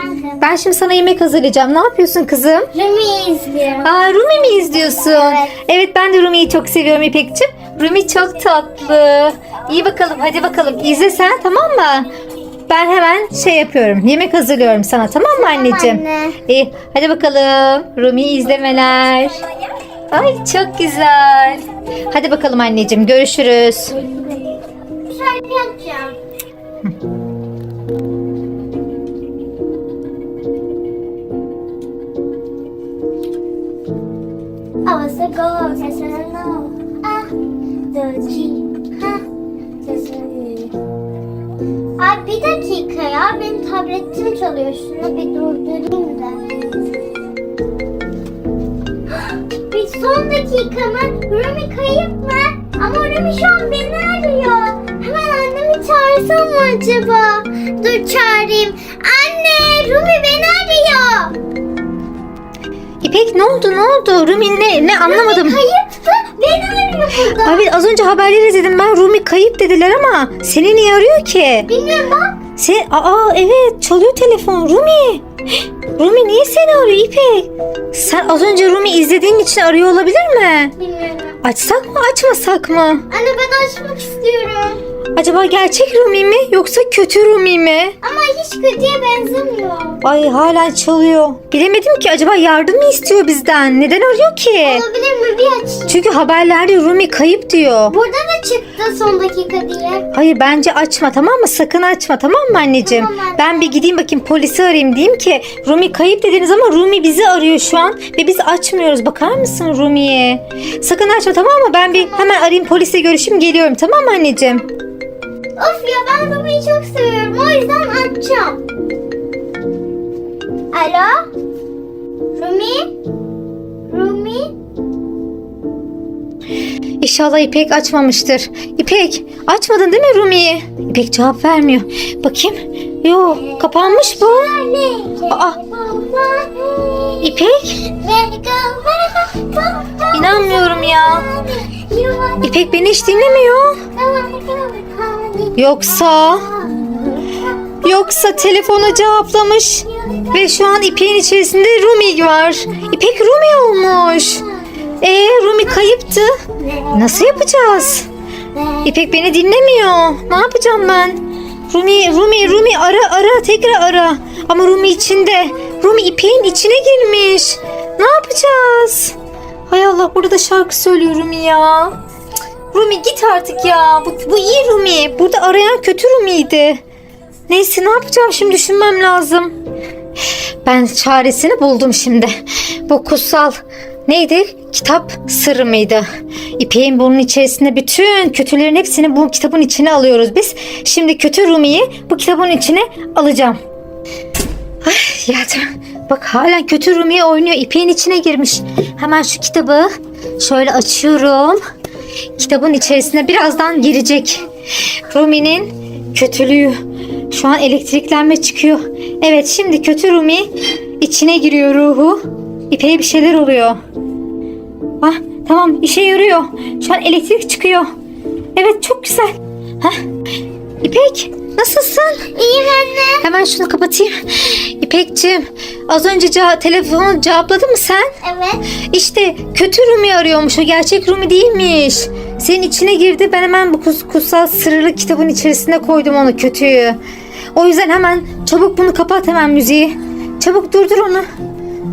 Efendim. Ben şimdi sana yemek hazırlayacağım. Ne yapıyorsun kızım? Rumi izliyorum. Aa Rumi mi izliyorsun? Evet. ben de Rumi'yi çok seviyorum İpek'ciğim. Rumi çok tatlı. İyi bakalım hadi bakalım izle sen tamam mı? Ben hemen şey yapıyorum. Yemek hazırlıyorum sana tamam mı anneciğim? anne. İyi hadi bakalım. Rumi izlemeler. Ay çok güzel. Hadi bakalım anneciğim görüşürüz. Şarkı yapacağım. I was a girl, just wanna know. Ah, the G, ha, just Ay bir dakika ya, benim tabletim çalıyor. Şunu bir durdurayım da. Bir son dakika mı? Rumi kayıp mı? Ama Rumi şu an beni arıyor. Hemen annemi çağırsam mı acaba? Dur çağırayım. Anne Rumi beni arıyor. Ne oldu ne oldu? Rumi ne, ne anlamadım. Kayıptı. Beni arıyor burada. Abi az önce haberleri izledim ben Rumi kayıp dediler ama seni niye arıyor ki? Bilmiyorum bak. Sen aa evet çalıyor telefon Rumi. Rumi niye seni arıyor İpek? Sen az önce Rumi izlediğin için arıyor olabilir mi? Bilmiyorum. Açsak mı açmasak mı? Anne ben açmak istiyorum. Acaba gerçek Rumi mi yoksa kötü Rumi mi? Ama hiç kötüye benzemiyor. Ay hala çalıyor. Bilemedim ki acaba yardım mı istiyor bizden? Neden arıyor ki? Olabilir mi? Bir aç. Çünkü haberlerde Rumi kayıp diyor. Burada da çıktı son dakika diye. Hayır bence açma tamam mı? Sakın açma tamam mı anneciğim? Tamam anne. Ben bir gideyim bakayım polisi arayayım diyeyim ki Rumi kayıp dediniz ama Rumi bizi arıyor şu an ve biz açmıyoruz. Bakar mısın Rumi'ye? Sakın açma tamam mı? Ben bir hemen arayayım polisle görüşeyim geliyorum tamam mı anneciğim? Of ya ben Rumi'yi çok seviyorum. O yüzden açacağım. Alo? Rumi? Rumi? İnşallah İpek açmamıştır. İpek açmadın değil mi Rumi'yi? İpek cevap vermiyor. Bakayım. Yok kapanmış bu. Aa. İpek İnanmıyorum ya. İpek beni hiç dinlemiyor. Yoksa yoksa telefona cevaplamış ve şu an İpek'in içerisinde Rumi var. İpek Rumi olmuş. E Rumi kayıptı. Nasıl yapacağız? İpek beni dinlemiyor. Ne yapacağım ben? Rumi, Rumi, Rumi ara ara tekrar ara. Ama Rumi içinde. Rumi İpek'in içine girmiş. Ne yapacağız? Hay Allah burada da şarkı söylüyor Rumi ya. Rumi git artık ya. Bu, bu iyi Rumi. Burada arayan kötü Rumi'ydi. Neyse ne yapacağım şimdi düşünmem lazım. Ben çaresini buldum şimdi. Bu kutsal neydi? Kitap sırrı mıydı? İpek'in bunun içerisinde bütün kötülerin hepsini bu kitabın içine alıyoruz biz. Şimdi kötü Rumi'yi bu kitabın içine alacağım. Ay yardım. Bak hala kötü Rumi'ye oynuyor. İpek'in içine girmiş. Hemen şu kitabı şöyle açıyorum. Kitabın içerisine birazdan girecek. Rumi'nin kötülüğü. Şu an elektriklenme çıkıyor. Evet şimdi kötü Rumi içine giriyor ruhu. İpek'e bir şeyler oluyor. Ah tamam işe yarıyor. Şu an elektrik çıkıyor. Evet çok güzel. Hah. İpek nasılsın? İyiyim anne. Hemen şunu kapatayım. İpekciğim az önce ce- telefonu cevapladın mı sen? Evet. İşte kötü Rumi arıyormuş o gerçek Rumi değilmiş. Senin içine girdi ben hemen bu kus- kutsal sırrı kitabın içerisine koydum onu kötüyü. O yüzden hemen çabuk bunu kapat hemen müziği. Çabuk durdur onu.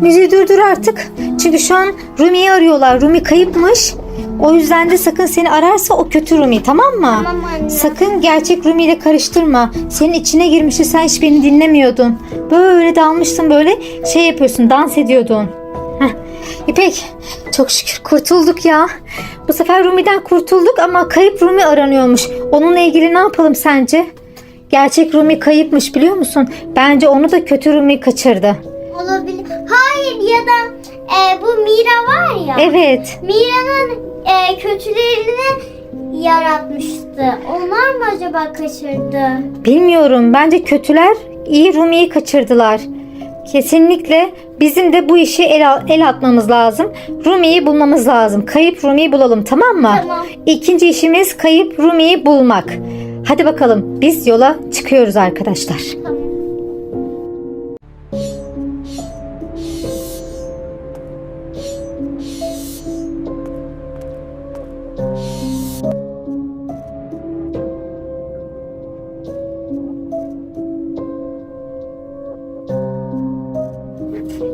Müziği durdur artık. Çünkü şu an Rumi'yi arıyorlar. Rumi kayıpmış. O yüzden de sakın seni ararsa o kötü Rumi tamam mı? Tamam anne. Sakın gerçek Rumi ile karıştırma. Senin içine girmişti sen hiç beni dinlemiyordun. Böyle dalmıştın böyle şey yapıyorsun dans ediyordun. Heh. İpek çok şükür kurtulduk ya. Bu sefer Rumi'den kurtulduk ama kayıp Rumi aranıyormuş. Onunla ilgili ne yapalım sence? Gerçek Rumi kayıpmış biliyor musun? Bence onu da kötü Rumi kaçırdı. Olabilir. Hayır ya da e, bu Mira var ya. Evet. Mira'nın e, kötülerini yaratmıştı. Onlar mı acaba kaçırdı? Bilmiyorum. Bence kötüler iyi Rumi'yi kaçırdılar. Kesinlikle bizim de bu işi el, el atmamız lazım. Rumi'yi bulmamız lazım. Kayıp Rumi'yi bulalım tamam mı? Tamam. İkinci işimiz kayıp Rumi'yi bulmak. Hadi bakalım biz yola çıkıyoruz arkadaşlar. Tamam.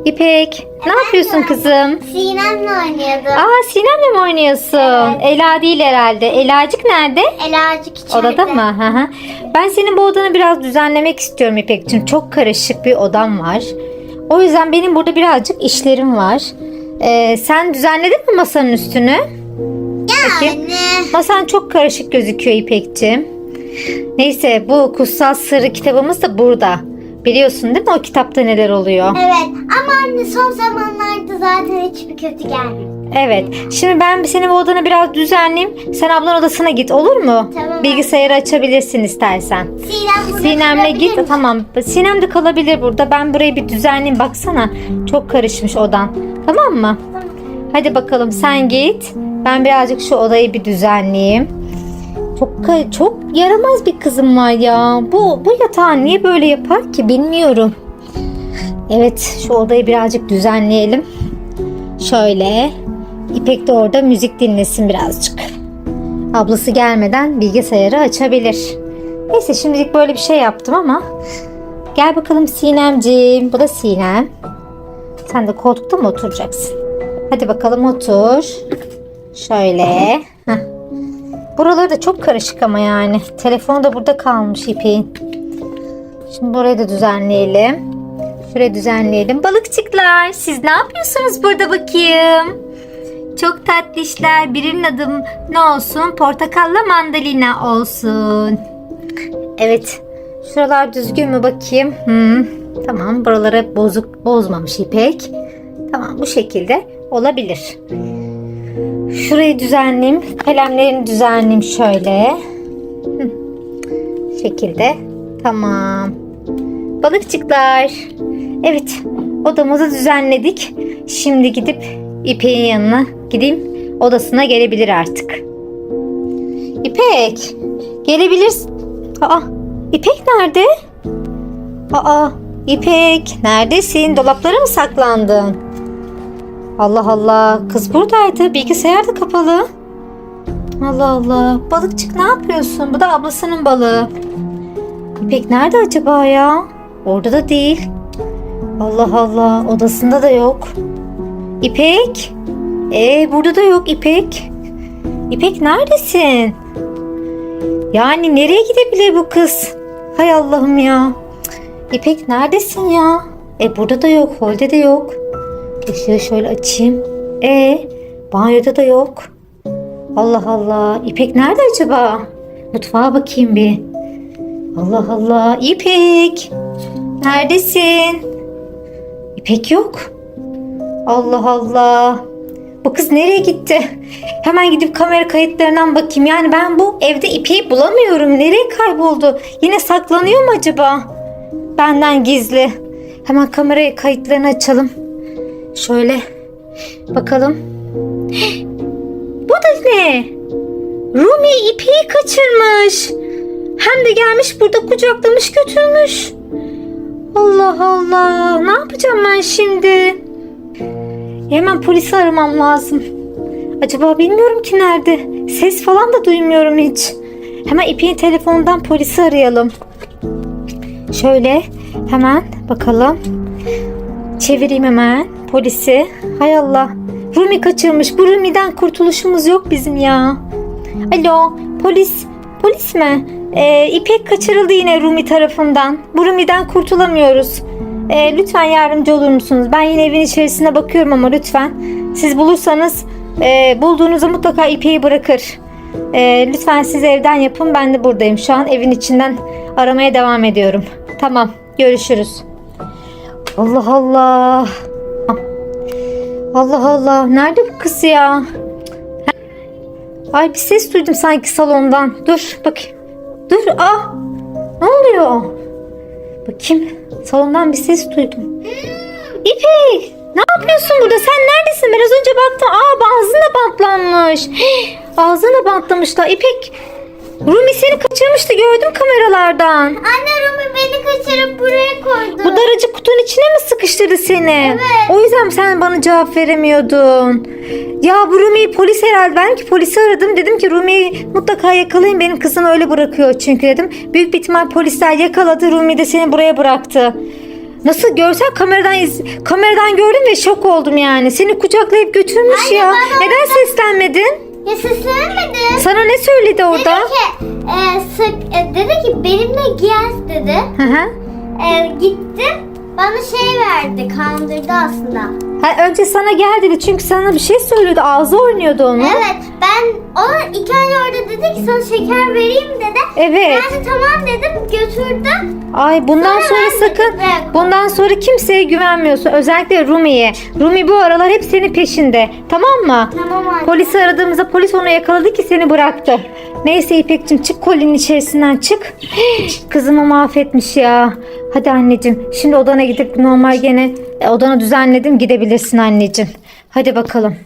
İpek ne yapıyorsun kızım? Sinem'le oynuyordum. Aa Sinem'le mi oynuyorsun? Ela değil herhalde. Elacık nerede? Elacık içeride. Odada mı? Hı hı. Ben senin bu odanı biraz düzenlemek istiyorum İpek'ciğim. Çok karışık bir odam var. O yüzden benim burada birazcık işlerim var. Ee, sen düzenledin mi masanın üstünü? Yani. Masan çok karışık gözüküyor İpek'ciğim. Neyse bu kutsal sırrı kitabımız da burada. Biliyorsun değil mi o kitapta neler oluyor? Evet ama anne son zamanlarda zaten hiçbir kötü gelmedi. Evet. Şimdi ben senin bu odanı biraz düzenleyeyim. Sen ablan odasına git olur mu? Tamam. Bilgisayarı açabilirsin istersen. Sinem burada Sinem'le kalabilir git. mi? Tamam. Sinem de kalabilir burada. Ben burayı bir düzenleyeyim. Baksana. Çok karışmış odan. Tamam mı? Tamam. Hadi bakalım sen git. Ben birazcık şu odayı bir düzenleyeyim. Çok çok yaramaz bir kızım var ya. Bu bu yatağı niye böyle yapar ki bilmiyorum. Evet, şu odayı birazcık düzenleyelim. Şöyle. İpek de orada müzik dinlesin birazcık. Ablası gelmeden bilgisayarı açabilir. Neyse şimdilik böyle bir şey yaptım ama gel bakalım Sinemciğim. Bu da Sinem. Sen de koltukta mı oturacaksın? Hadi bakalım otur. Şöyle. Heh. Buraları da çok karışık ama yani. Telefonu da burada kalmış İpek'in. Şimdi burayı da düzenleyelim. Şurayı düzenleyelim. Balıkçıklar siz ne yapıyorsunuz burada bakayım? Çok tatlı işler. Birinin adı ne olsun? Portakalla mandalina olsun. Evet. Şuralar düzgün mü bakayım? Hmm, tamam. Buraları bozuk bozmamış İpek. Tamam bu şekilde olabilir. Şurayı düzenleyeyim. Kalemlerini düzenleyeyim şöyle. Şekilde. Tamam. Balıkçıklar. Evet. Odamızı düzenledik. Şimdi gidip İpek'in yanına gideyim. Odasına gelebilir artık. İpek. Gelebilirsin. Aa, İpek nerede? Aa, İpek neredesin? Dolaplara mı saklandın? Allah Allah. Kız buradaydı. Bilgisayar da kapalı. Allah Allah. Balıkçık ne yapıyorsun? Bu da ablasının balığı. İpek nerede acaba ya? Orada da değil. Allah Allah. Odasında da yok. İpek? Ee burada da yok İpek. İpek neredesin? Yani nereye gidebilir bu kız? Hay Allah'ım ya. İpek neredesin ya? E burada da yok. Holde de yok. Işığı şöyle açayım. E banyoda da yok. Allah Allah. İpek nerede acaba? Mutfağa bakayım bir. Allah Allah. İpek. Neredesin? İpek yok. Allah Allah. Bu kız nereye gitti? Hemen gidip kamera kayıtlarından bakayım. Yani ben bu evde İpek'i bulamıyorum. Nereye kayboldu? Yine saklanıyor mu acaba? Benden gizli. Hemen kamera kayıtlarını açalım. Şöyle bakalım. Bu da ne? Rumi ipeyi kaçırmış. Hem de gelmiş burada kucaklamış götürmüş. Allah Allah. Ne yapacağım ben şimdi? Hemen polisi aramam lazım. Acaba bilmiyorum ki nerede. Ses falan da duymuyorum hiç. Hemen İpek'in telefonundan polisi arayalım. Şöyle hemen bakalım. Çevireyim hemen polisi. Hay Allah. Rumi kaçırmış. Bu Rumi'den kurtuluşumuz yok bizim ya. Alo polis. Polis mi? Ee, İpek kaçırıldı yine Rumi tarafından. Bu Rumi'den kurtulamıyoruz. Ee, lütfen yardımcı olur musunuz? Ben yine evin içerisine bakıyorum ama lütfen. Siz bulursanız e, bulduğunuzda mutlaka İpek'i bırakır. Ee, lütfen siz evden yapın. Ben de buradayım. Şu an evin içinden aramaya devam ediyorum. Tamam. Görüşürüz. Allah Allah. Allah Allah. Nerede bu kız ya? Ay bir ses duydum sanki salondan. Dur bakayım. Dur. Ah. Ne oluyor? Bakayım. Salondan bir ses duydum. İpek. Ne yapıyorsun burada? Sen neredesin? Biraz önce baktım. Aa ağzın da bantlanmış. Ağzını bantlamışlar. İpek. Rumi seni kaçırmıştı. Gördüm kameralardan. Anne Rumi beni kaçırıp buraya koydu. Bu daracık kutunun içine mi sıkıştırdı seni? Evet. O yüzden sen bana cevap veremiyordun. Ya bu Rumi'yi polis herhalde. Ben ki polisi aradım. Dedim ki Rumi'yi mutlaka yakalayın. Benim kızım öyle bırakıyor çünkü dedim. Büyük bir ihtimal polisler yakaladı. Rumi de seni buraya bıraktı. Nasıl görsen kameradan iz, kameradan gördüm ve şok oldum yani. Seni kucaklayıp götürmüş Anne, ya. Neden seslenmedin? Ya seslenemedim. Sana ne söyledi Dedi orada? ki, e, sık, e, dedi ki benimle gez dedi. Hı hı. E, gittim bana şey verdi kandırdı aslında. Ha, önce sana gel dedi çünkü sana bir şey söylüyordu. Ağzı oynuyordu onun. Evet ben ona iki ay orada dedi ki sana şeker vereyim dedi. Evet. Ben de tamam dedim götürdü. Ay bundan Sonra sonra sakın bırak. bundan sonra kimseye güvenmiyorsun. Özellikle Rumi'ye. Rumi bu aralar hep senin peşinde. Tamam mı? Tamam anne. Polisi aradığımızda polis onu yakaladı ki seni bıraktı. Neyse İpek'cim çık kolinin içerisinden çık. Kızımı mahvetmiş ya. Hadi anneciğim şimdi odana gidip normal gene e, odanı düzenledim gidebilirsin anneciğim. Hadi bakalım.